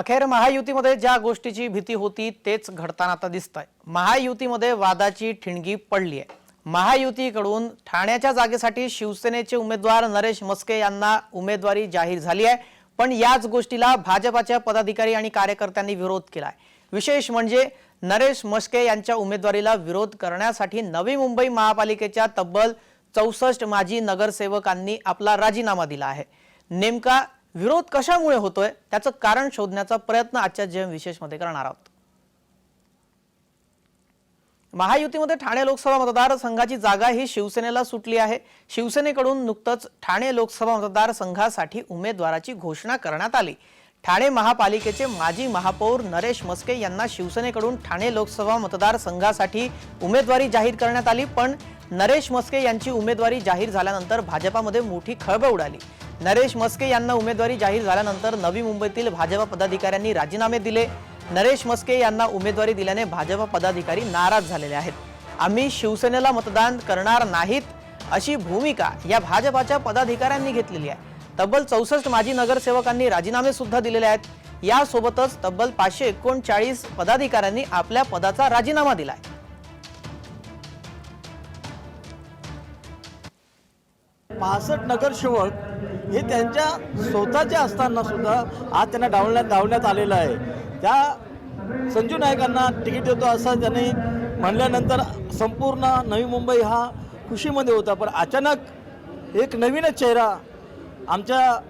अखेर महायुतीमध्ये ज्या गोष्टीची भीती होती तेच घडताना आता दिसतंय. महायुतीमध्ये वादाची ठिणगी पडली आहे. महायुतीकडून ठाण्याच्या जागेसाठी शिवसेनेचे उमेदवार नरेश मस्के यांना उमेदवारी जाहीर झाली आहे. पण याच गोष्टीला भाजपाच्या पदाधिकारी आणि कार्यकर्त्यांनी विरोध केलाय. विशेष म्हणजे नरेश मस्के यांच्या उमेदवारीला विरोध करण्यासाठी नवी मुंबई महापालिकेच्या तब्बल चौसष्ट माजी नगरसेवकांनी आपला राजीनामा दिला आहे. नेमका विरोध कशामुळे होतोय? त्याचं कारण शोधण्याचा प्रयत्न आजच्या जेम विशेषमध्ये करणार आहोत. महायुतीमध्ये ठाणे लोकसभा मतदारसंघाची जागा ही शिवसेनेला सुटली आहे. शिवसेनेकडून नुकतंच ठाणे लोकसभा मतदारसंघासाठी उमेदवाराची घोषणा करण्यात आली. ठाणे महापालिकेचे माजी महापौर नरेश मस्के यांना शिवसेनेकडून ठाणे लोकसभा मतदारसंघासाठी उमेदवारी जाहीर करण्यात आली पण नरेश मस्के यांची उमेदवारी जाहीर झाल्यानंतर भाजपामध्ये मोठी खळबळ उडाली. नरेश मस्के यांना उमेदवारी जाहीर झाल्यानंतर नवी मुंबईतील भाजपा पदाधिकाऱ्यांनी राजीनामे दिले. नरेश मस्के यांना उमेदवारी दिल्याने भाजपा पदाधिकारी नाराज झालेले आहेत. आम्ही शिवसेनेला मतदान करणार नाहीत अशी भूमिका या भाजपाच्या पदाधिकाऱ्यांनी घेतलेली आहे. तब्बल चौसष्ट माजी नगरसेवकांनी राजीनामे सुद्धा दिलेले आहेत. यासोबतच तब्बल पाचशे एकोणचाळीस पदाधिकाऱ्यांनी आपल्या पदाचा राजीनामा दिलाय. पासष्ट नगरसेवक हे त्यांच्या स्वतःचे असताना सुद्धा आज त्यांना डावण्यात डावण्यात आलेलं आहे. त्या संजू नायकांना तिकीट देतो असं त्यांनी म्हणल्यानंतर संपूर्ण नवी मुंबई हा खुशीमध्ये होता. पण अचानक एक नवीनच चेहरा आमच्या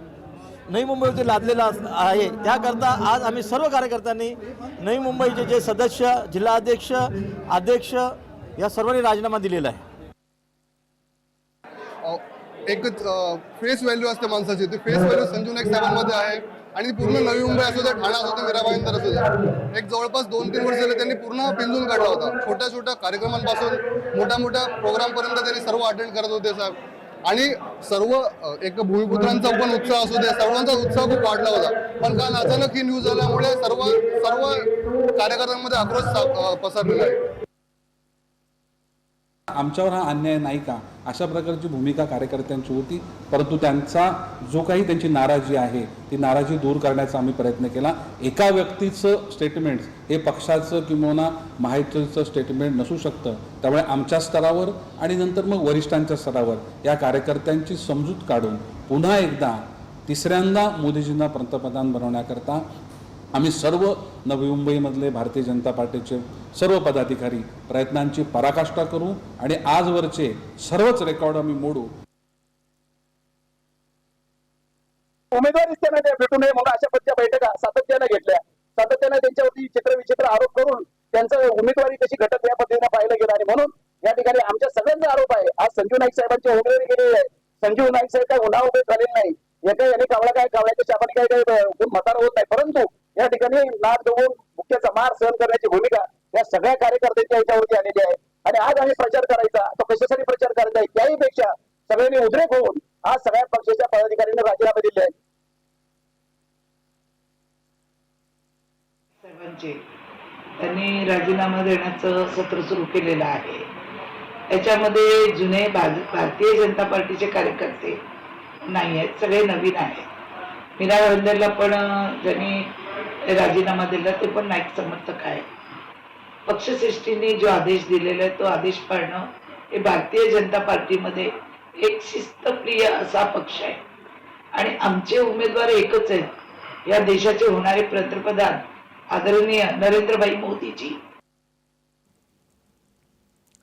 नवी मुंबईवरती लादलेला आहे. त्याकरता आज आम्ही सर्व कार्यकर्त्यांनी नवी मुंबईचे जे सदस्य जिल्हाध्यक्ष अध्यक्ष या सर्वांनी राजीनामा दिलेला आहे. एक फेस व्हॅल्यू असते माणसाची. ती फेस व्हॅल्यू संजू नाईक साहेबांमध्ये आहे. आणि पूर्ण नवी मुंबई असू दे ठाणा असू दे मीरा भाईंदर असू दे एक जवळपास दोन तीन वर्ष झाले त्यांनी पूर्ण पिंजून काढला होता. छोट्या छोट्या कार्यक्रमांपासून मोठ्या मोठ्या प्रोग्रामपर्यंत त्यांनी सर्व अटेंड करत होते साहेब. आणि सर्व एक भूमिपुत्रांचा पण उत्साह असू दे सर्वांचा उत्साह खूप वाढला होता. पण काल अचानक ही न्यूज आल्यामुळे सर्व सर्व कार्यकर्त्यांमध्ये आक्रोश पसरलेला आहे. आमच्यावर हा अन्याय नाही का? अशा प्रकारची भूमिका कार्यकर्त्यांची होती. परंतु त्यांचा जो काही त्यांची नाराजी आहे ती नाराजी दूर करण्याचा आम्ही प्रयत्न केला. एका व्यक्तीचं स्टेटमेंट हे पक्षाचं किंवा माहितीचं स्टेटमेंट नसू शकतं. त्यामुळे आमच्या स्तरावर आणि नंतर मग वरिष्ठांच्या स्तरावर या कार्यकर्त्यांची समजूत काढून पुन्हा एकदा तिसऱ्यांदा मोदीजींना पंतप्रधान बनवण्याकरता आम्ही सर्व नवी मुंबईमधले भारतीय जनता पार्टीचे सर्व पदाधिकारी प्रयत्नांची पराकाष्ठा करू आणि आजवरचे सर्वच रेकॉर्ड आम्ही मोडू उमेदवारीच त्यांना भेटू नये म्हणून अशा पद्धतीच्या बैठका सातत्यानं घेतल्या सातत्यानं त्यांच्यावरती चित्र विचित्र आरोप करून त्यांचं उमेदवारी कशी घटक या पद्धतीनं पाहिलं गेलं आणि म्हणून या ठिकाणी आमच्या सगळ्यांचा आरोप आहे आज संजीव नाईक साहेबांची उमेदवारी गेलेली आहे संजीव नाईक साहेब काय उन्हा उभे झालेले नाही येते याने कावळा काय कावळ्याच्या शापाने काय काय म्हातारा होत नाही परंतु या ठिकाणी नाक देऊन मुख्याचा मार सहन करण्याची भूमिका या सगळ्या कार्यकर्त्यांच्या याच्यावरती आलेली आहे. आणि आज आम्ही प्रचार करायचा तो कशासाठी प्रचार करायचा आहे त्याही पेक्षा सगळ्यांनी उद्रेक होऊन आज सगळ्या पक्षाच्या पदाधिकाऱ्यांनी राजीनामे दिले आहेत. सर्वांचे त्यांनी राजीनामा देण्याचं सत्र सुरू केलेलं आहे. याच्यामध्ये जुने भारतीय जनता पार्टीचे कार्यकर्ते नाही आहेत सगळे नवीन आहेत. मीरा भाईंदरला पण ज्यांनी राजीनामा दिला ते पण नाईक समर्थक आहे पक्षश्रेष्ठीने जो आदेश दिलेला आहे तो आदेश पाळणं हे भारतीय जनता पार्टीमध्ये एक शिस्तप्रिय असा पक्ष आहे. आणि आमचे उमेदवार एकच आहेत. या देशाचे होणारे पंतप्रधान आदरणीय नरेंद्रभाई मोदीजी.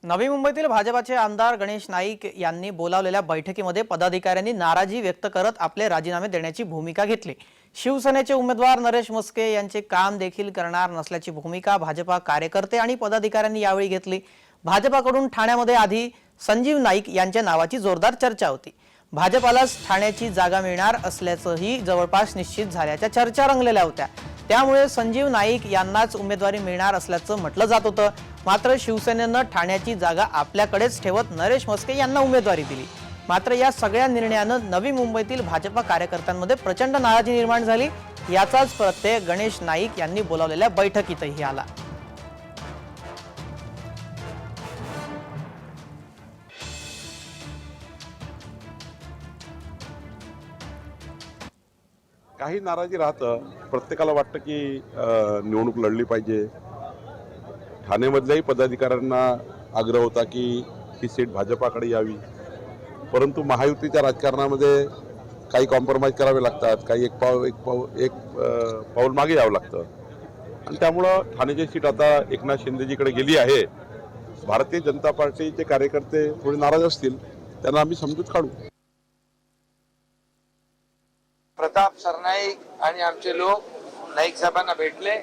नवी मुंबईतील भाजपाचे आमदार गणेश नाईक यांनी बोलावलेल्या बैठकीमध्ये पदाधिकाऱ्यांनी नाराजी व्यक्त करत आपले राजीनामे देण्याची भूमिका घेतली. शिवसेनेचे उमेदवार नरेश मस्के यांचे काम देखील करणार नसल्याची भूमिका भाजपा कार्यकर्ते आणि पदाधिकाऱ्यांनी यावेळी घेतली. भाजपाकडून ठाण्यामध्ये आधी संजीव नाईक यांच्या नावाची जोरदार चर्चा होती. भाजपालाच ठाण्याची जागा मिळणार असल्याचंही जवळपास निश्चित झाल्याच्या चर्चा रंगलेल्या होत्या. त्यामुळे संजीव नाईक यांनाच उमेदवारी मिळणार असल्याचं म्हटलं जात होतं. मात्र शिवसेनेनं ठाण्याची जागा आपल्याकडेच ठेवत नरेश मस्के यांना उमेदवारी दिली. मात्र या सगळ्या निर्णयानं नवी मुंबईतील भाजपा कार्यकर्त्यांमध्ये प्रचंड नाराजी निर्माण झाली. याचाच प्रत्यय गणेश नाईक यांनी बोलावलेल्या बैठकीतही आला. काही नाराजी राहतं. प्रत्येकाला वाटतं की निवडणूक लढली पाहिजे. ठाणेमधल्याही पदाधिकाऱ्यांना आग्रह होता की ही सीट भाजपाकडे यावी. परंतु महायुतीच्या राजकारणामध्ये काही कॉम्प्रोमाइज करावे लागतात काही एक पाव एक पाव एक पाऊल मागे यावं लागतं. आणि त्यामुळं ठाण्याची सीट आता एकनाथ शिंदेजीकडे गेली आहे. भारतीय जनता पार्टीचे कार्यकर्ते थोडे नाराज असतील त्यांना आम्ही समजूत काढू. प्रताप सरनाईक आणि आमचे लोक नाईक साहेबांना भेटले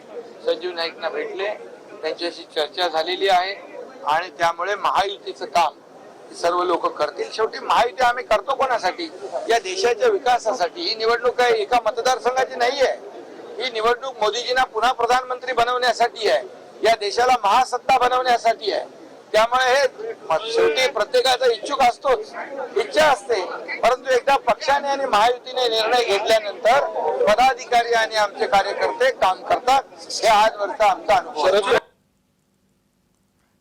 संजीव नाईकना भेटले त्यांच्याशी चर्चा झालेली आहे आणि त्यामुळे महायुतीचं काम सर्व लोक करतील. शेवटी महायुती आम्ही करतो कोणासाठी? या देशाच्या विकासासाठी. ही निवडणूक काही एका मतदारसंघाची नाही आहे ही निवडणूक मोदीजींना पुन्हा प्रधानमंत्री बनवण्यासाठी आहे. या देशाला महासत्ता बनवण्यासाठी आहे. त्यामुळे हे शेवटी प्रत्येकाचा इच्छुक असतोच. इच्छा असते. परंतु एकदा पक्षाने आणि महायुतीने निर्णय घेतल्यानंतर पदाधिकारी आणि आमचे कार्यकर्ते काम करतात. हे आजवरचा आमचा अनुभव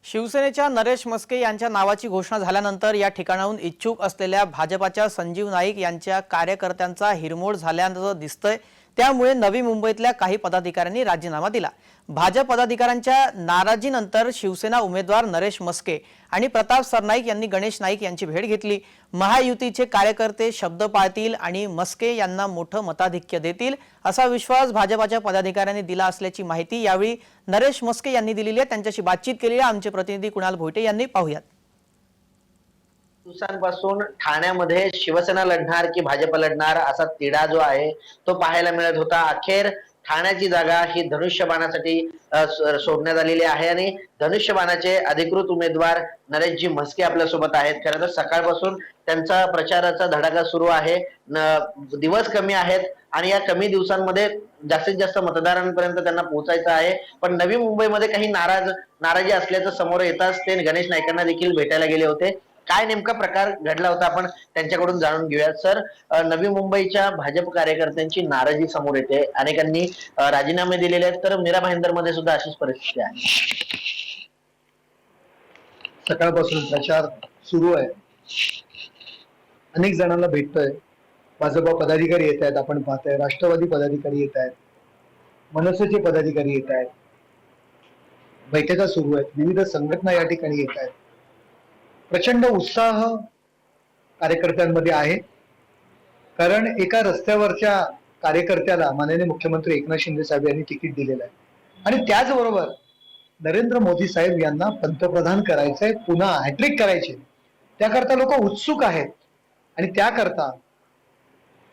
शिवसेनेच्या नरेश मस्के यांच्या नावाची घोषणा झाल्यानंतर या ठिकाणाहून इच्छुक असलेल्या भाजपाच्या संजीव नाईक यांच्या कार्यकर्त्यांचा हिरमोड झाल्याचं दिसतंय. त्यामुळे नवी मुंबईतल्या काही पदाधिकाऱ्यांनी राजीनामा दिला. भाजप पदाधिकाऱ्यांच्या नाराजीनंतर शिवसेना उमेदवार नरेश मस्के आणि प्रताप सरनाईक यांनी गणेश नाईक यांची भेट घेतली. महायुतीचे कार्यकर्ते शब्द पाळतील आणि मस्के यांना मोठं मताधिक्य देतील असा विश्वास भाजपाच्या पदाधिकाऱ्यांनी दिला असल्याची माहिती यावेळी नरेश मस्के यांनी दिलेली आहे. त्यांच्याशी बातचीत केलेली आहे. आमचे प्रतिनिधी कुणाल भोईटे यांनी पाहूयात. दिवसांपासून ठाण्यामध्ये शिवसेना लढणार की भाजप लढणार असा तिढा जो आहे तो पाहायला मिळत होता. अखेर ठाण्याची जागा ही धनुष्यबाणासाठी सोडण्यात आलेली आहे आणि धनुष्यबाणाचे अधिकृत उमेदवार नरेशजी म्हस्के आपल्यासोबत आहेत. खरं तर सकाळपासून त्यांचा प्रचाराचा धडाका सुरू आहे. न- दिवस कमी आहेत आणि या कमी दिवसांमध्ये जास्तीत जास्त मतदारांपर्यंत त्यांना पोहोचायचं आहे. पण नवी मुंबईमध्ये काही नाराज नाराजी असल्याचं समोर येताच ते गणेश नाईकांना देखील भेटायला गेले होते. काय नेमका प्रकार घडला होता आपण त्यांच्याकडून जाणून घेऊयात. सर नवी मुंबईच्या भाजप कार्यकर्त्यांची नाराजी समोर येते. अनेकांनी राजीनामे दिलेले आहेत. तर मीरा भाईंदरमध्ये सुद्धा अशीच परिस्थिती आहे. सकाळपासून प्रचार सुरू आहे. अनेक जणांना भेटतोय. भाजपा पदाधिकारी येत आहेत आपण पाहतोय. राष्ट्रवादी पदाधिकारी येत आहेत. मनसेचे पदाधिकारी येत आहेत. बैठका सुरू आहेत. विविध संघटना या ठिकाणी येत आहेत. प्रचंड उत्साह कार्यकर्त्यांमध्ये आहे. कारण एका रस्त्यावरच्या कार्यकर्त्याला माननीय मुख्यमंत्री एकनाथ शिंदे साहेब यांनी तिकीट दिलेलं आहे. आणि त्याचबरोबर नरेंद्र मोदी साहेब यांना पंतप्रधान करायचंय पुन्हा हॅट्रिक करायचे त्याकरता लोक उत्सुक आहेत. आणि त्याकरता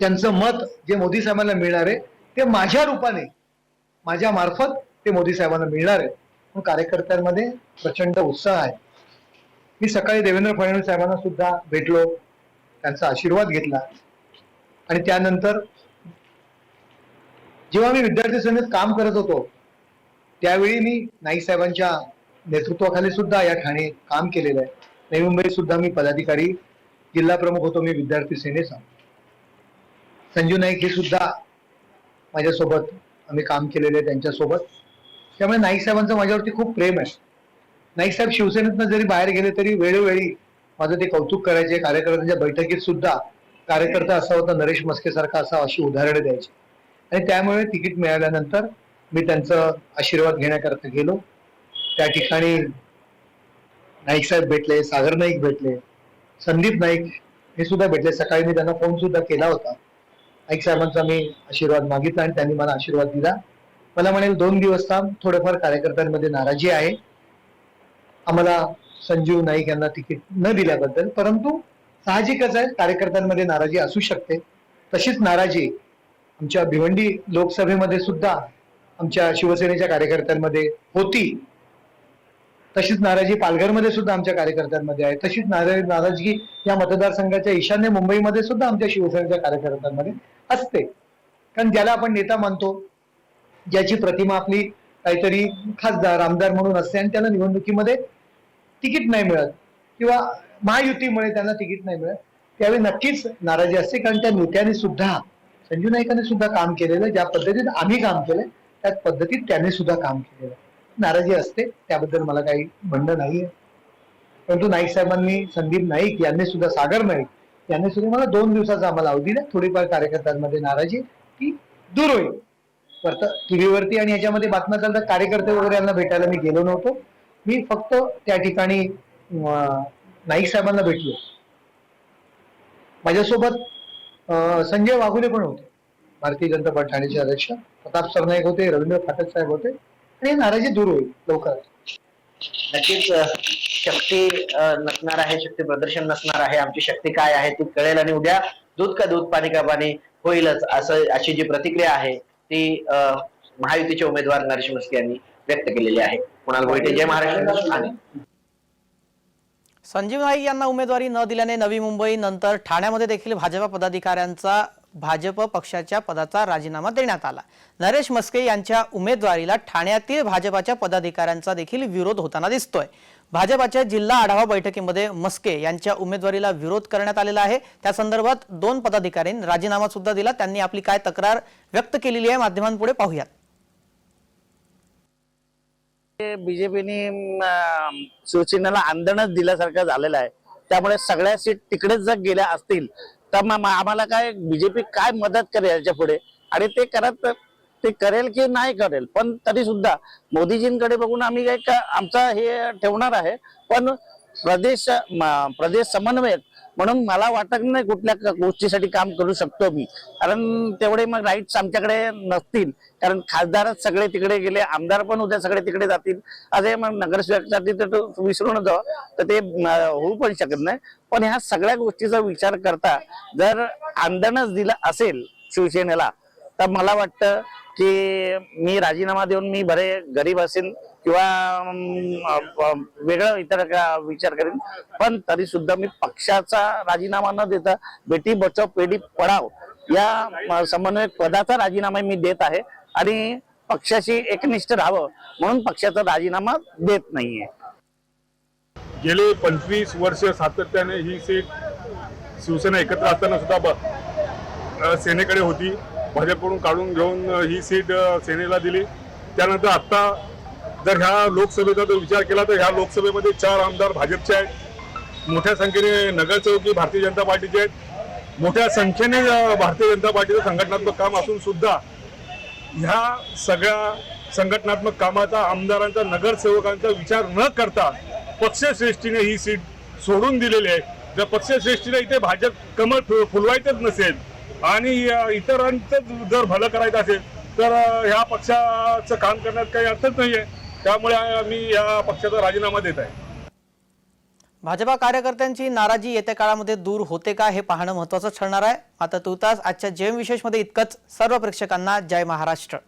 त्यांचं मत जे मोदी साहेबांना मिळणार आहे ते माझ्या रूपाने माझ्या मार्फत ते मोदी साहेबांना मिळणार आहे. म्हणून कार्यकर्त्यांमध्ये प्रचंड उत्साह आहे. मी सकाळी देवेंद्र फडणवीस साहेबांना सुद्धा भेटलो त्यांचा आशीर्वाद घेतला. आणि त्यानंतर जेव्हा मी विद्यार्थी सेनेत काम करत होतो त्यावेळी मी नाईक साहेबांच्या नेतृत्वाखाली सुद्धा या ठाणे काम केलेलं आहे. नवी मुंबईत सुद्धा मी पदाधिकारी जिल्हा प्रमुख होतो मी विद्यार्थी सेनेचा. संजू नाईक हे सुद्धा माझ्यासोबत आम्ही काम केलेलं आहे त्यांच्यासोबत. त्यामुळे नाईक साहेबांचं माझ्यावरती खूप प्रेम आहे. नाईक साहेब शिवसेनेतनं जरी बाहेर गेले तरी वेळोवेळी माझं ते कौतुक करायचे कार्यकर्त्यांच्या बैठकीत सुद्धा कार्यकर्ता असा होता नरेश मस्के सारखा असा अशी उदाहरणे द्यायची. आणि त्यामुळे तिकीट मिळाल्यानंतर मी त्यांचं आशीर्वाद घेण्याकरता गेलो. त्या ठिकाणी नाईक साहेब भेटले सागर नाईक भेटले संदीप नाईक हे सुद्धा भेटले. सकाळी मी त्यांना फोन सुद्धा केला होता. नाईक साहेबांचा मी आशीर्वाद मागितला आणि त्यांनी मला आशीर्वाद दिला. मला म्हणेल दोन दिवस थांब थोडंफार कार्यकर्त्यांमध्ये नाराजी आहे. आम्हाला संजीव नाईक यांना तिकीट न दिल्याबद्दल परंतु साहजिकच आहे कार्यकर्त्यांमध्ये नाराजी असू शकते. तशीच नाराजी आमच्या भिवंडी लोकसभेमध्ये सुद्धा आमच्या शिवसेनेच्या कार्यकर्त्यांमध्ये होती. तशीच नाराजी पालघरमध्ये सुद्धा आमच्या कार्यकर्त्यांमध्ये आहे. तशीच नाराजी नाराजगी या मतदारसंघाच्या ईशान्य मुंबईमध्ये सुद्धा आमच्या शिवसेनेच्या कार्यकर्त्यांमध्ये असते. कारण ज्याला आपण नेता मानतो ज्याची प्रतिमा आपली काहीतरी खासदार आमदार म्हणून असते आणि त्याला निवडणुकीमध्ये तिकीट नाही मिळत. किंवा महायुतीमुळे त्यांना तिकीट नाही मिळत. त्यावेळी नक्कीच नाराजी असते कारण त्या नेत्याने सुद्धा संजू नाईकांनी सुद्धा काम केलेलं ज्या पद्धतीत आम्ही काम केलंय त्याच पद्धतीत त्याने सुद्धा काम केलेलं. नाराजी असते त्याबद्दल मला काही म्हणणं नाहीये. परंतु नाईक साहेबांनी संदीप नाईक यांनी सुद्धा सागर नाईक यांनी सुद्धा मला दोन दिवसाचा आम्हाला अवधी दिला थोडीफार कार्यकर्त्यांमध्ये नाराजी ती दूर होईल. टीव्हीवरती आणि याच्यामध्ये बातम्या चालतात. कार्यकर्ते वगैरे यांना भेटायला मी गेलो नव्हतो. मी फक्त त्या ठिकाणी नाईक साहेबांना भेटलो. माझ्यासोबत संजय वाघुले पण होते. भारतीय जनता पार्टी ठाण्याचे अध्यक्ष. प्रताप सरनाईक होते रवींद्र फाटक साहेब होते. आणि नाराजी दूर होईल लवकरच नक्कीच शक्ती नसणार आहे शक्ती प्रदर्शन नसणार आहे. आमची शक्ती काय आहे ती कळेल आणि उद्या दूध का दूध पाणी का पाणी होईलच असं अशी जी प्रतिक्रिया आहे ती महायुतीचे उमेदवार नरेश मस्के यांनी व्यक्त केलेली आहे. कुणाल गोयटे जय महाराष्ट्र ठाणे संजीव नाईक यांना उमेदवारी न दिल्याने नवी मुंबई नंतर ठाण्यामध्ये देखील भाजपा पदाधिकाऱ्यांचा भाजप पक्षाच्या पदाचा राजीनामा देण्यात आला. नरेश मस्के यांच्या उमेदवारीला ठाण्यातील भाजपाच्या पदाधिकाऱ्यांचा देखील विरोध होताना दिसतोय. भाजपाच्या जिल्हा आढावा बैठकीमध्ये मस्के यांच्या उमेदवारीला विरोध करण्यात आलेला आहे. त्या संदर्भात दोन पदाधिकाऱ्यांनी राजीनामा सुद्धा दिला. त्यांनी आपली काय तक्रार व्यक्त केलेली आहे माध्यमांपुढे पाहूयात. बीजेपीने शिवसेनेला आंदोलनच दिल्यासारखं झालेलं आहे. त्यामुळे सगळ्या सीट तिकडेच जर गेल्या असतील तर आम्हाला काय बीजेपी काय मदत करेल याच्यापुढे? आणि ते करत ते करेल की नाही करेल पण तरी सुद्धा मोदीजींकडे बघून आम्ही काय का- आमचा हे ठेवणार आहे. पण प्रदेश प्रदेश समन्वयक म्हणून मला वाटत नाही कुठल्या गोष्टीसाठी काम करू शकतो मी. कारण तेवढे मग राईट्स आमच्याकडे नसतील. कारण खासदारच सगळे तिकडे गेले आमदार पण उद्या सगळे तिकडे जातील. असे मग नगरसेवकसाठी तर तो विसरून जाऊ तर ते होऊ पण शकत नाही. पण ह्या सगळ्या गोष्टीचा विचार करता जर आंदणच दिलं असेल शिवसेनेला तर मला वाटतं की मी राजीनामा देऊन मी बरे गरीब असेल किंवा वेगळं इतर विचार करेन पण तरी सुद्धा मी पक्षाचा राजीनामा न देता बेटी बचाव पेढी पडाव या समन्वयक पदाचा राजीनामा मी देत आहे आणि पक्षाशी एकनिष्ठ राहावं म्हणून पक्षाचा राजीनामा देत नाहीये. गेले पंचवीस वर्ष सातत्याने ही सीट शिवसेना एकत्र असताना सुद्धा सेनेकडे होती. भाजपकडून काढून घेऊन ही सीट सेनेला दिली. त्यानंतर आत्ता जर ह्या लोकसभेचा जर विचार केला तर ह्या लोकसभेमध्ये चार आमदार भाजपचे आहेत. मोठ्या संख्येने नगरसेवकी भारतीय जनता पार्टीचे आहेत. मोठ्या संख्येने भारतीय जनता पार्टीचं संघटनात्मक काम असून सुद्धा ह्या सगळ्या संघटनात्मक कामाचा आमदारांचा नगरसेवकांचा विचार न करता पक्षश्रेष्ठीने ही सीट सोडून दिलेली आहे. जर पक्षश्रेष्ठीने इथे भाजप कमळ फुलवायचंच नसेल आणि इतरांचं जर भलं करायचं असेल तर ह्या पक्षाचं काम करण्यात काही अर्थच नाहीये. त्यामुळे मी या पक्षाचा राजीनामा देत आहे. भाजपा कार्यकर्त्यांची नाराजी येत्या काळामध्ये दूर होते का हे पाहणं महत्वाचं ठरणार आहे. आता तुर्तास आजच्या जेम विशेषमध्ये इतकंच. सर्व प्रेक्षकांना जय महाराष्ट्र.